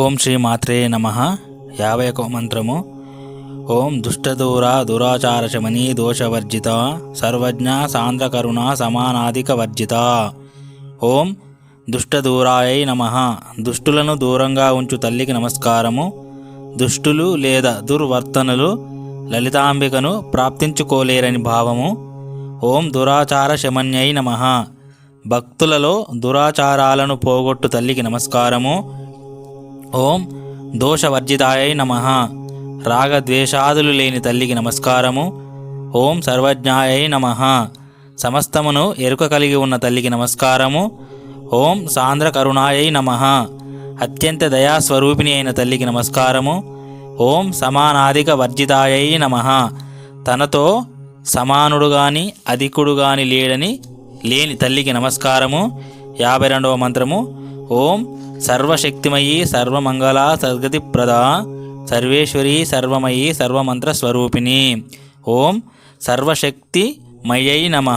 ఓం శ్రీ మాత్రే నమ. యాభై ఒక మంత్రము. ఓం దుష్టదూర దురాచార శమని దోషవర్జిత. సర్వజ్ఞ సాంద్రకరుణ సమానాధిక వర్జిత ఓం దుష్టదూరాయ నమ. దుష్టులను దూరంగా ఉంచు తల్లికి నమస్కారము. దుష్టులు లేదా దుర్వర్తనలు లలితాంబికను ప్రాప్తించుకోలేరని భావము. ఓం దురాచార శమన్యై నమ. భక్తులలో దురాచారాలను పోగొట్టు తల్లికి నమస్కారము. ఓం దోషవర్జితాయై నమ. రాగద్వేషాదులు లేని తల్లికి నమస్కారము. ఓం సర్వజ్ఞాయై నమ. సమస్తమును ఎరుక కలిగి ఉన్న తల్లికి నమస్కారము. ఓం సాంద్ర కరుణాయై నమ. అత్యంత దయాస్వరూపిణి అయిన తల్లికి నమస్కారము. ఓం సమానాధిక వర్జితాయై నమ. తనతో సమానుడు గాని అధికుడు గాని లేడని లేని తల్లికి నమస్కారము. యాభై రెండవ మంత్రము. ఓం సర్వశక్తిమయీ సర్వమంగళ సద్గతిప్రద సర్వేశ్వరి సర్వమయీ సర్వమంత్ర స్వరూపిణి ఓం సర్వశక్తి మయై నమ.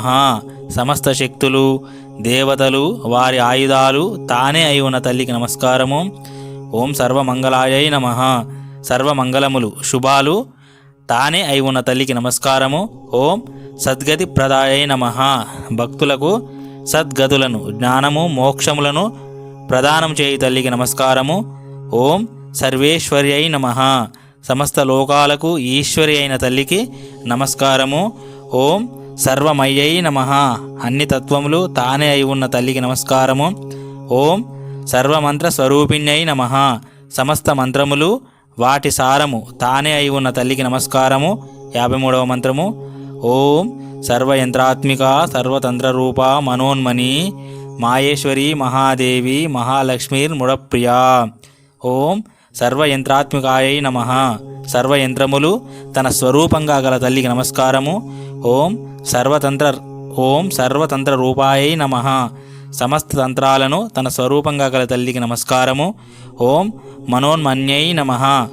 సమస్త శక్తులు దేవతలు వారి ఆయుధాలు తానే అయి ఉన్న తల్లికి నమస్కారము. ఓం సర్వమంగళాయై నమ. సర్వమంగళములు శుభాలు తానే అయి ఉన్న తల్లికి నమస్కారము. ఓం సద్గతి ప్రదాయై నమ. భక్తులకు సద్గతులను జ్ఞానము మోక్షములను ప్రదానం చేయి తల్లికి నమస్కారము. ఓం సర్వేశ్వర్యై నమ. సమస్త లోకాలకు ఈశ్వరి అయిన తల్లికి నమస్కారము. ఓం సర్వమయ్యై నమ. అన్ని తత్వములు తానే అయి ఉన్న తల్లికి నమస్కారము. ఓం సర్వమంత్ర స్వరూపిణ్యై నమ. సమస్త మంత్రములు వాటి సారము తానే అయి ఉన్న తల్లికి నమస్కారము. యాభై మూడవ మంత్రము. ఓం సర్వయంత్రాత్మిక సర్వతంత్రరూప మనోన్మణి మాయేశ్వరి మహాదేవి మహాలక్ష్మీర్ ముడప్రియా ఓం సర్వయంత్రాత్మికాయై నమ. సర్వయంత్రములు తన స్వరూపంగా గల తల్లికి నమస్కారము. ఓం సర్వతంత్ర ఓం సర్వతంత్ర రూపాయై నమ. సమస్త తంత్రాలను తన స్వరూపంగా గల తల్లికి నమస్కారము. ఓం మనోన్మన్యై నమ.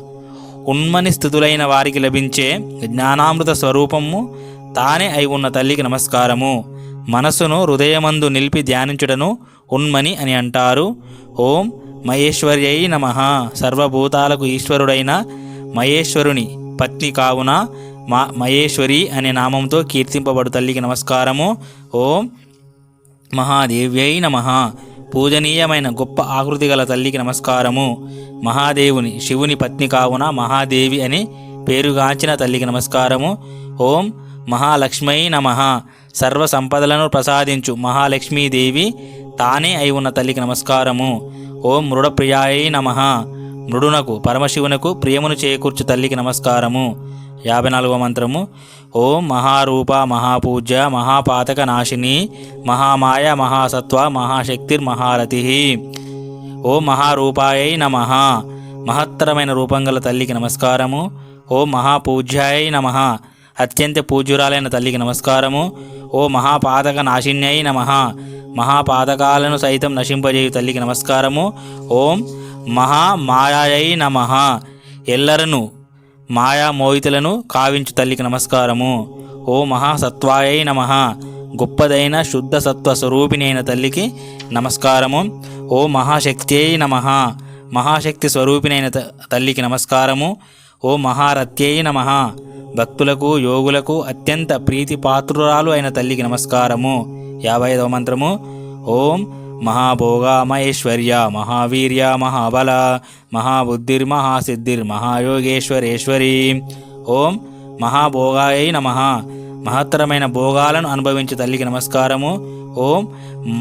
ఉన్మని స్థితులైన వారికి లభించే జ్ఞానామృత స్వరూపము తానే అయి ఉన్న తల్లికి నమస్కారము. మనసును హృదయమందు నిలిపి ధ్యానించుటను ఉన్మని అని అంటారు. ఓం మహేశ్వర్యై నమ. సర్వభూతాలకు ఈశ్వరుడైన మహేశ్వరుని పత్ని కావున మా మహేశ్వరి అనే నామంతో కీర్తింపబడు తల్లికి నమస్కారము. ఓం మహాదేవ్యై నమ. పూజనీయమైన గొప్ప ఆకృతి గల తల్లికి నమస్కారము. మహాదేవుని శివుని పత్ని కావున మహాదేవి అని పేరుగాంచిన తల్లికి నమస్కారము. ఓం మహాలక్ష్మై నమ. సర్వ సంపదలను ప్రసాదించు మహాలక్ష్మీదేవి తానే అయి ఉన్న తల్లికి నమస్కారము. ఓం మృడప్రియాయై నమ. మృడునకు పరమశివునకు ప్రియమును చేకూర్చు తల్లికి నమస్కారము. యాభై నాలుగవ మంత్రము. ఓం మహారూప మహాపూజ్య మహాపాతక నాశిని మహామాయ మహాసత్వ మహాశక్తిర్ మహారథి ఓం మహారూపాయై నమ. మహత్తరమైన రూపంగల తల్లికి నమస్కారము. ఓ మహాపూజ్యాయ నమ. అత్యంత పూజ్యురాలైన తల్లికి నమస్కారము. ఓ మహాపాతక నాశిన్యై నమ. మహాపాతకాలను సైతం నశింపజేయు తల్లికి నమస్కారము. ఓం మహామాయాయై నమ. ఎల్లరను మాయా మోయితులను కావించు తల్లికి నమస్కారము. ఓ మహాసత్వాయై నమ. గొప్పదైన శుద్ధ సత్వ స్వరూపిణి అయిన తల్లికి నమస్కారము. ఓ మహాశక్తి అయి నమ. మహాశక్తి స్వరూపిణైన త- తల్లికి నమస్కారము. ఓ మహారత్యై నమ. భక్తులకు యోగులకు అత్యంత ప్రీతిపాత్రురాలు అయిన తల్లికి నమస్కారము. యాభై ఐదవ మంత్రము. ఓం మహాభోగ మహేశ్వర్య మహావీర్య మహాబల మహాబుద్ధిర్ మహాసిద్ధిర్ మహాయోగేశ్వరేశ్వరి. ఓం మహాభోగాయ నమ. మహత్తరమైన భోగాలను అనుభవించే తల్లికి నమస్కారము. ఓం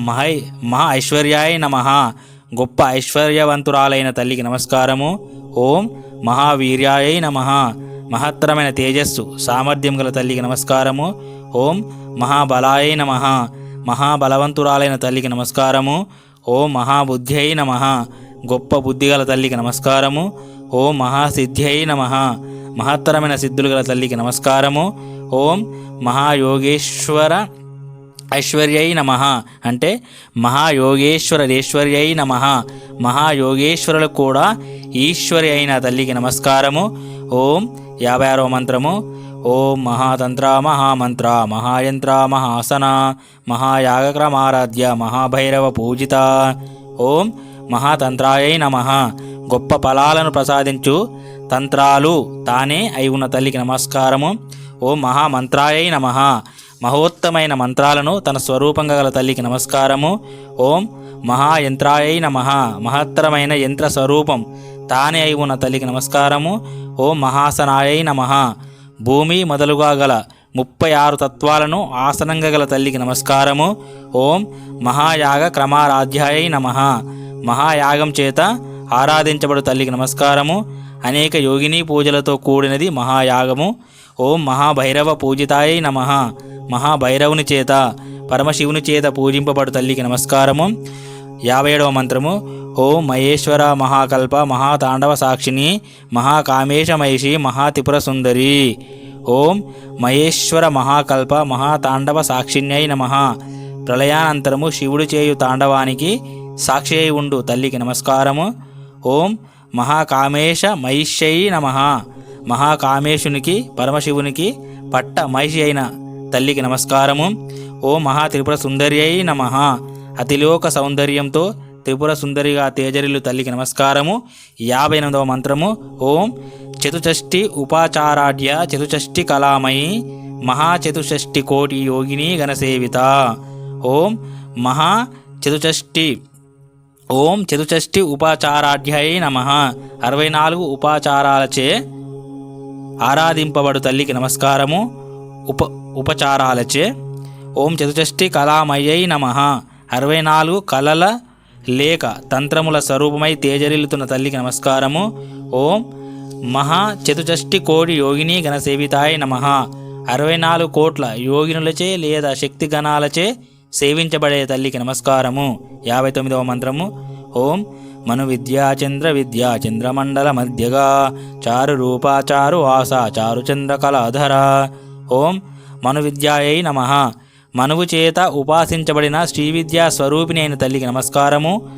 మహై మహా ఐశ్వర్యాయ నమ. గొప్ప ఐశ్వర్యవంతురాలైన తల్లికి నమస్కారము. ఓం మహావీర్యాయ నమ. మహత్తరమైన తేజస్సు సామర్థ్యం గల తల్లికి నమస్కారము. ఓం మహాబలాయ నమ. మహాబలవంతురాలైన తల్లికి నమస్కారము. ఓం మహాబుద్ధ్యై నమ. గొప్ప బుద్ధిగల తల్లికి నమస్కారము. ఓం మహాసిద్ధ్యై నమ. మహత్తరమైన సిద్ధులు గల తల్లికి నమస్కారము. ఓం మహాయోగేశ్వర ఐశ్వర్యై నమ అంటే మహాయోగేశ్వరేశ్వర్యై నమ. మహాయోగేశ్వరులకు కూడా ఈశ్వరి అయిన తల్లికి నమస్కారము. ఓం యాభై ఆరో మంత్రము. ఓం మహాతంత్ర మహామంత్ర మహాయంత్ర మహాసన మహాయాగక్రమారాధ్య మహాభైరవ పూజిత. ఓం మహాతంత్రాయై నమ. గొప్ప ఫలాలను ప్రసాదించు తంత్రాలు తానే అయి ఉన్న తల్లికి నమస్కారము. ఓం మహామంత్రాయై నమ. మహోత్తమైన మంత్రాలను తన స్వరూపంగా గల తల్లికి నమస్కారము. ఓం మహాయంత్రాయై నమ. మహత్తరమైన యంత్ర స్వరూపం తానే అయి ఉన్న తల్లికి నమస్కారము. ఓం మహాసనాయై నమ. భూమి మొదలుగా గల ముప్పై ఆరు తత్వాలను ఆసనంగా గల తల్లికి నమస్కారము. ఓం మహాయాగ క్రమారాధ్యాయై నమ. మహాయాగం చేత ఆరాధించబడు తల్లికి నమస్కారము. అనేక యోగిని పూజలతో కూడినది మహాయాగము. ఓం మహాభైరవ పూజితాయై నమ. మహాభైరవుని చేత పరమశివుని చేత పూజింపబడు తల్లికి నమస్కారము. యాభై ఏడవ మంత్రము. ఓం మహేశ్వర మహాకల్ప మహాతాండవ సాక్షిని మహాకామేశ మహిషి మహాత్రిపుర సుందరి ఓం మహేశ్వర మహాకల్ప మహాతాండవ సాక్షిణ్యై నమ. ప్రళయానంతరము శివుడు చేయు తాండవానికి సాక్షి అయి ఉండు తల్లికి నమస్కారము. ఓం మహాకామేశ మహిష్యై నమ. మహాకామేశునికి పరమశివునికి పట్ట మహిషి అయిన తల్లికి నమస్కారము. ఓ మహా త్రిపుర సుందరి అయి నమ. అతిలోక సౌందర్యంతో త్రిపుర సుందరిగా తేజరిల్లు తల్లికి నమస్కారము. యాభై ఎనిమిదవ మంత్రము. ఓం చతుషష్ఠి ఉపాచారాఢ్య చతుషష్ఠి కళామయి మహాచతుషష్ఠి కోటి యోగిని గణసేవిత ఓం మహా చతుషష్ఠి. ఓం చతుషష్ఠి ఉపాచారాఢ్యై నమ. అరవై నాలుగు ఉపాచారాలచే ఆరాధింపబడు తల్లికి నమస్కారము. ఉప ఉపచారాలచే. ఓం చతుషష్ఠి కళామయ్యై నమ. అరవై నాలుగు కళల లేక తంత్రముల స్వరూపమై తేజరిల్లుతున్న తల్లికి నమస్కారము. ఓం మహా చతుషష్ఠి కోడి యోగిని గణసేవితాయ నమ. అరవై నాలుగు కోట్ల యోగినులచే లేదా శక్తి గణాలచే సేవించబడే తల్లికి నమస్కారము. యాభై తొమ్మిదవ మంత్రము. ఓం మను విద్యాచంద్ర విద్యాచంద్రమండల చంద్రమండల మధ్యగా. చారు రూపా చారు ఆస చారు చంద్రకళాధర ఓం మనువిద్యాయై నమ. మనువు చేత ఉపాసించబడిన శ్రీ విద్యా స్వరూపిణి అయిన తల్లికి నమస్కారము.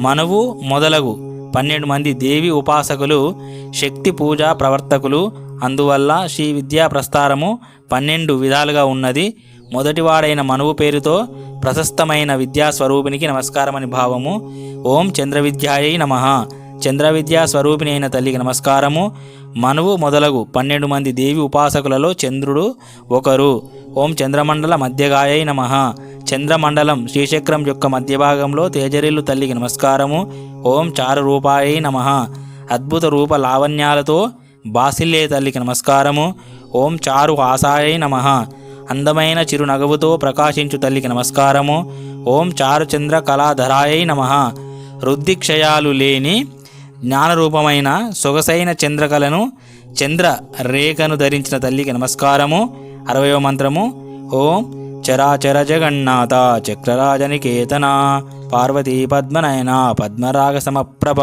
మనువు మొదలగు. పన్నెండు మంది దేవి ఉపాసకులు శక్తి పూజ ప్రవర్తకులు అందువల్ల శ్రీ విద్యా ప్రస్తారము పన్నెండు విధాలుగా ఉన్నది. మొదటివాడైన మనువు పేరుతో ప్రశస్తమైన విద్యా స్వరూపినికి నమస్కారమని భావము. ఓం చంద్ర విద్యాయై నమ. చంద్ర విద్యా స్వరూపిణి అయిన తల్లికి నమస్కారము. మనువు మొదలగు పన్నెండు మంది దేవి ఉపాసకులలో చంద్రుడు ఒకరు. ఓం చంద్రమండల మధ్యగాయై నమ. చంద్రమండలం శ్రీచక్రం యొక్క మధ్య భాగంలో తేజరిల్లు తల్లికి నమస్కారము. ఓం చారు రూపాయై నమ. అద్భుత రూప లావణ్యాలతో బాసిల్లే తల్లికి నమస్కారము. ఓం చారు ఆశాయై నమ. అందమైన చిరునగవుతో ప్రకాశించు తల్లికి నమస్కారము. ఓం చారుచంద్ర కళాధరాయై నమ. రుద్దిక్షయాలు లేని జ్ఞానరూపమైన సొగసైన చంద్రకళను చంద్ర రేఖను ధరించిన తల్లికి నమస్కారము. అరవయో మంత్రము. ఓం చరాచర జగన్నాథ చక్రరాజనికేతన పార్వతీ పద్మనయన పద్మరాగ సమప్రభ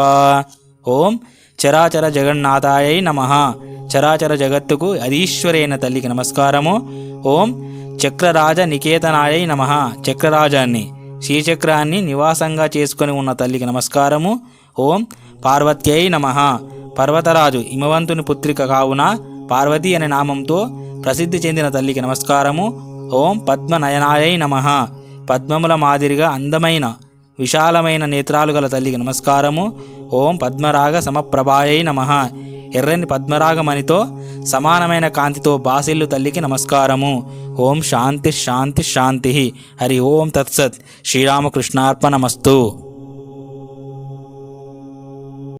ఓం చరాచర జగన్నాథాయై నమ. చరాచర జగత్తుకు అధీశ్వరైన తల్లికి నమస్కారము. ఓం చక్రరాజ నికేతనాయై నమ. చక్రరాజాన్ని శ్రీచక్రాన్ని నివాసంగా చేసుకొని ఉన్న తల్లికి నమస్కారము. ఓం పార్వత్యై నమ. పర్వతరాజు హిమవంతుని పుత్రిక కావున పార్వతి అనే నామంతో ప్రసిద్ధి చెందిన తల్లికి నమస్కారము. ఓం పద్మనయనాయై నమ. పద్మముల మాదిరిగా అందమైన విశాలమైన నేత్రాలు గల తల్లికి నమస్కారము. ఓం పద్మరాగ సమప్రభాయై నమ. ఎర్రని పద్మరాగమణితో సమానమైన కాంతితో బాసిల్లు తల్లికి నమస్కారము. ఓం శాంతి శాంతి శాంతి. హరి ఓం తత్సత్. శ్రీరామకృష్ణార్పణమస్తు.